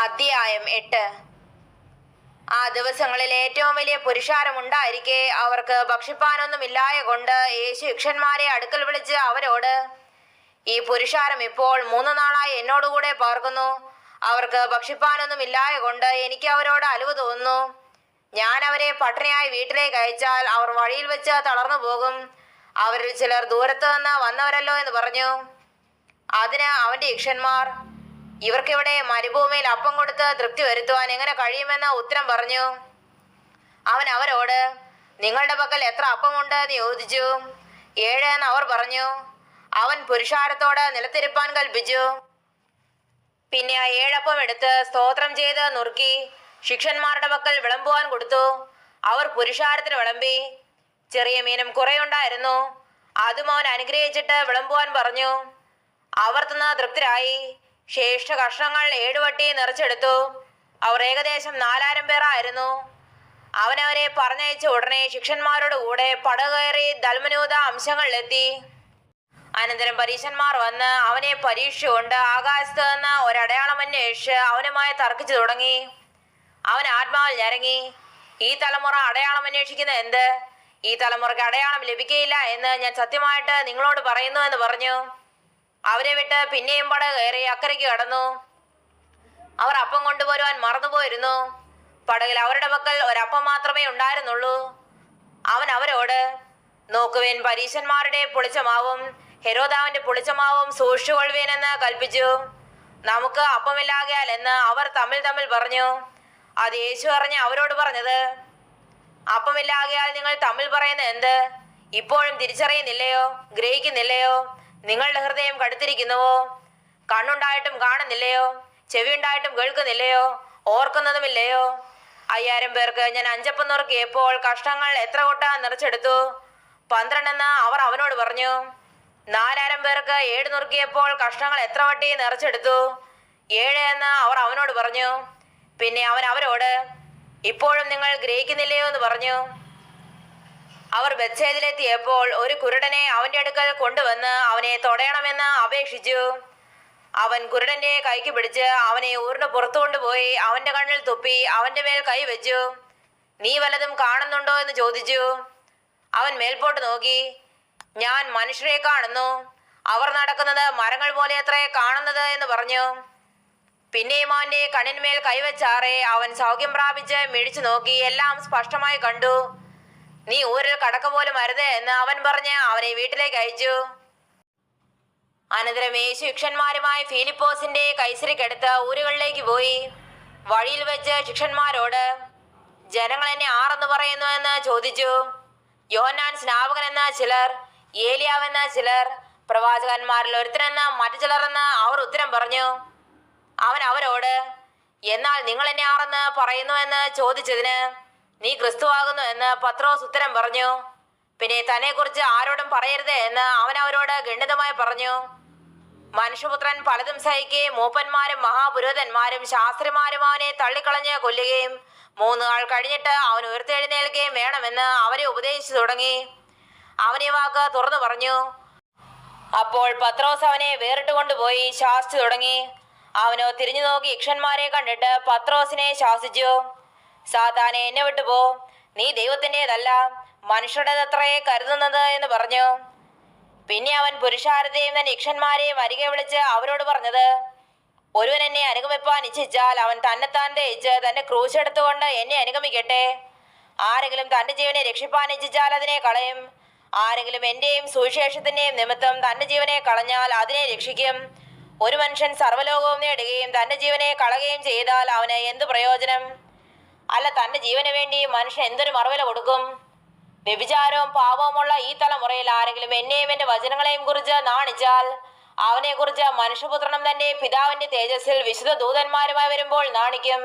അധ്യായം എട്ട്. ആ ദിവസങ്ങളിൽ ഏറ്റവും വലിയ പുരുഷാരമുണ്ടായിരിക്കെ. അവർക്ക് ഭക്ഷിപ്പാനൊന്നുമില്ലായ കൊണ്ട് യേശു യക്ഷന്മാരെ അടുക്കൽ വിളിച്ച് അവരോട് ഈ പുരുഷാരം ഇപ്പോൾ മൂന്ന് നാളായി എന്നോടുകൂടെ പാർക്കുന്നു. അവർക്ക് ഭക്ഷിപ്പാനൊന്നുമില്ലായ കൊണ്ട് എനിക്ക് അവരോട് അലവ് തോന്നുന്നു. ഞാൻ അവരെ പട്ടിണിയായി വീട്ടിലേക്ക് അയച്ചാൽ അവർ വഴിയിൽ വെച്ച് തളർന്നു പോകും. അവരിൽ ചിലർ ദൂരത്ത് നിന്ന് വന്നവരല്ലോ എന്ന് പറഞ്ഞു. അതിന് അവന്റെ യക്ഷന്മാർ ഇവർക്കിവിടെ മരുഭൂമിയിൽ അപ്പം കൊടുത്ത് തൃപ്തി വരുത്തുവാൻ എങ്ങനെ കഴിയുമെന്ന് ഉത്തരം പറഞ്ഞു. അവൻ അവരോട് നിങ്ങളുടെ പക്കൽ എത്ര അപ്പമുണ്ട്? എന്ന് ചോദിച്ചു. ഏഴ് എന്ന് അവർ പറഞ്ഞു. അവൻ പുരുഷാരത്തോട് നിലത്തിരിപ്പാൻ കൽപ്പിച്ചു. പിന്നെ ആ ഏഴപ്പം എടുത്ത് സ്തോത്രം ചെയ്ത് നുറുക്കി ശിക്ഷന്മാരുടെ പക്കൽ വിളമ്പുവാൻ കൊടുത്തു. അവർ പുരുഷാരത്തിന് വിളമ്പി. ചെറിയ മീനും കുറേയുണ്ടായിരുന്നു അതും അവൻ അനുഗ്രഹിച്ചിട്ട് വിളമ്പുവാൻ പറഞ്ഞു. അവർ തന്ന തൃപ്തരായി. ശേഷ കഷ്ണങ്ങൾ ഏഴുവട്ടി നിറച്ചെടുത്തു. അവർ ഏകദേശം നാലായിരം പേരായിരുന്നു. അവനവരെ പറഞ്ഞയച്ച ഉടനെ ശിക്ഷന്മാരുടെ കൂടെ പടകയറി ദൽമനൂത അംശങ്ങളിലെത്തി. അനന്തരം പരീശന്മാർ വന്ന് അവനെ പരീക്ഷയുണ്ട് ആകാശത്ത് നിന്ന് ഒരടയാളം അന്വേഷിച്ച് അവനുമായി തർക്കിച്ചു തുടങ്ങി. അവൻ ആത്മാവിൽ ഞരങ്ങി. ഈ തലമുറ അടയാളം അന്വേഷിക്കുന്ന എന്ത്? ഈ തലമുറയ്ക്ക് അടയാളം ലഭിക്കയില്ല എന്ന് ഞാൻ സത്യമായിട്ട് നിങ്ങളോട് പറയുന്നു എന്ന് പറഞ്ഞു. അവരെ വിട്ട് പിന്നെയും പട കയറി അക്കരയ്ക്ക് കടന്നു. അവർ അപ്പം കൊണ്ടുപോരുവാൻ മറന്നുപോയിരുന്നു. പടകിൽ അവരുടെ പക്കൽ ഒരപ്പം മാത്രമേ ഉണ്ടായിരുന്നുള്ളൂ. അവൻ അവരോട് നോക്കുവേൻ പരീശന്മാരുടെ പുളിച്ചമാവും ഹെരോദാവിന്റെ പുളിച്ചമാവും സൂക്ഷിച്ചുകൊള്ളുവേനെന്ന് കൽപ്പിച്ചു. നമുക്ക് അപ്പമില്ലാകയാൽ എന്ന് അവർ തമ്മിൽ തമ്മിൽ പറഞ്ഞു. അത് യേശു അറിഞ്ഞ് അവരോട് പറഞ്ഞത് അപ്പമില്ലാകയാൽ നിങ്ങൾ തമ്മിൽ പറയുന്ന എന്ത്? ഇപ്പോഴും തിരിച്ചറിയുന്നില്ലയോ? ഗ്രഹിക്കുന്നില്ലയോ? നിങ്ങളുടെ ഹൃദയം കടുത്തിരിക്കുന്നുവോ? കണ്ണുണ്ടായിട്ടും കാണുന്നില്ലയോ? ചെവി ഉണ്ടായിട്ടും കേൾക്കുന്നില്ലയോ? ഓർക്കുന്നതുമില്ലയോ? അയ്യായിരം പേർക്ക് ഞാൻ അഞ്ചപ്പം നുറുക്കിയപ്പോൾ കഷ്ടങ്ങൾ എത്ര കൊട്ടാ നിറച്ചെടുത്തു? പന്ത്രണ്ടെന്ന് അവർ അവനോട് പറഞ്ഞു. നാലായിരം പേർക്ക് ഏഴ് നുറുക്കിയപ്പോൾ കഷ്ടങ്ങൾ എത്ര വട്ടി നിറച്ചെടുത്തു? ഏഴ് എന്ന് അവർ അവനോട് പറഞ്ഞു. പിന്നെ അവൻ അവരോട് ഇപ്പോഴും നിങ്ങൾ ഗ്രഹിക്കുന്നില്ലയോ എന്ന് പറഞ്ഞു. അവർ ബത്സേദിലെത്തിയപ്പോൾ ഒരു കുരുടനെ അവന്റെ അടുക്കൽ കൊണ്ടുവന്ന് അവനെ തൊടയണമെന്ന് അപേക്ഷിച്ചു. അവൻ കുരുടന്റെ കൈക്ക് പിടിച്ച് അവനെ ഊരിന് പുറത്തു കൊണ്ടുപോയി അവന്റെ കണ്ണിൽ തുപ്പി അവന്റെ മേൽ കൈ വെച്ചു. നീ വല്ലതും കാണുന്നുണ്ടോ? എന്ന് ചോദിച്ചു. അവൻ മേൽപോട്ട് നോക്കി. ഞാൻ മനുഷ്യരെ കാണുന്നു. അവർ നടക്കുന്നത് മരങ്ങൾ പോലെ അത്രേ കാണുന്നത് എന്ന് പറഞ്ഞു. പിന്നെയും അവന്റെ കണ്ണിന്മേൽ കൈവച്ചാറെ അവൻ സൗഖ്യം പ്രാപിച്ച് മിഴിച്ചു നോക്കി എല്ലാം സ്പഷ്ടമായി കണ്ടു. നീ ഊരിൽ കടക്ക പോലും അരുത് എന്ന് അവൻ പറഞ്ഞ് അവനെ വീട്ടിലേക്ക് അയച്ചു. അനന്തരം യേശു ശിക്ഷന്മാരുമായി ഫിലിപ്പോസിന്റെ കൈസരിക്കടുത്ത് ഊരുകളിലേക്ക് പോയി. വഴിയിൽ വെച്ച് ശിക്ഷന്മാരോട് ജനങ്ങൾ എന്നെ ആറെന്ന് പറയുന്നു? എന്ന് ചോദിച്ചു. യോഹന്നാൻ സ്നാപകൻ എന്ന ചിലർ ഏലിയാവെന്ന ചിലർ പ്രവാചകന്മാരിൽ ഒരുത്തനെന്ന് മറ്റു ചിലർന്ന് അവർ ഉത്തരം പറഞ്ഞു. അവൻ അവരോട് എന്നാൽ നിങ്ങൾ എന്നെ ആറെന്ന് പറയുന്നു? എന്ന് ചോദിച്ചതിന് നീ ക്രിസ്തുവാകുന്നു എന്ന് പത്രോസ് ഉത്തരം പറഞ്ഞു. പിന്നെ തന്നെക്കുറിച്ച് ആരോടും പറയരുത് എന്ന് അവൻ അവരോട് ഗണ്ഡിതമായി പറഞ്ഞു. മനുഷ്യപുത്രൻ പലതും സഹിക്കുകയും മൂപ്പന്മാരും മഹാപുരോഹിതന്മാരും ശാസ്ത്രിമാരും അവനെ തള്ളിക്കളഞ്ഞ് കൊല്ലുകയും മൂന്ന് നാൾ കഴിഞ്ഞിട്ട് അവൻ ഉയർത്തെഴുന്നേൽക്കുകയും വേണമെന്ന് അവരെ ഉപദേശിച്ചു തുടങ്ങി. അവനെ വാക്ക് തുറന്നു പറഞ്ഞു. അപ്പോൾ പത്രോസ് അവനെ വേറിട്ട് കൊണ്ടുപോയി ശാസിച്ചു തുടങ്ങി. അവനോ തിരിഞ്ഞു നോക്കി യക്ഷന്മാരെ കണ്ടിട്ട് പത്രോസിനെ ശാസിച്ചു. സാത്താനെ എന്നെ വിട്ടുപോ നീ ദൈവത്തിന്റെതല്ല മനുഷ്യരുടേതത്രേ കരുതുന്നത് എന്ന് പറഞ്ഞു. പിന്നെ അവൻ പുരുഷാരത്തെയും തന്നെ യക്ഷന്മാരെയും അരികെ വിളിച്ച് അവരോട് പറഞ്ഞത് ഒരുവൻ എന്നെ അനുഗമിപ്പാൻ ഇച്ഛിച്ചാൽ അവൻ തന്നെത്താൻ തേച്ച് തന്റെ ക്രൂശ് എടുത്തുകൊണ്ട് എന്നെ അനുഗമിക്കട്ടെ. ആരെങ്കിലും തന്റെ ജീവനെ രക്ഷിപ്പാൻ ഇച്ഛിച്ചാൽ അതിനെ കളയും. ആരെങ്കിലും എന്റെയും സുവിശേഷത്തിന്റെയും നിമിത്തം തന്റെ ജീവനെ കളഞ്ഞാൽ അതിനെ രക്ഷിക്കും. ഒരു മനുഷ്യൻ സർവലോകവും നേടുകയും തന്റെ ജീവനെ കളയുകയും ചെയ്താൽ അവന് എന്ത് പ്രയോജനം? അല്ല തന്റെ ജീവന് വേണ്ടി മനുഷ്യൻ എന്തൊരു മറുവില കൊടുക്കും? വ്യഭിചാരവും പാപവുമുള്ള ഈ തലമുറയിൽ ആരെങ്കിലും എന്നെയും എന്റെ വചനങ്ങളെയും കുറിച്ച് നാണിച്ചാൽ അവനെ കുറിച്ച് മനുഷ്യപുത്രനും തന്റെ പിതാവിന്റെ തേജസ്സിൽ വിശുദ്ധ ദൂതന്മാരുമായി വരുമ്പോൾ നാണിക്കും.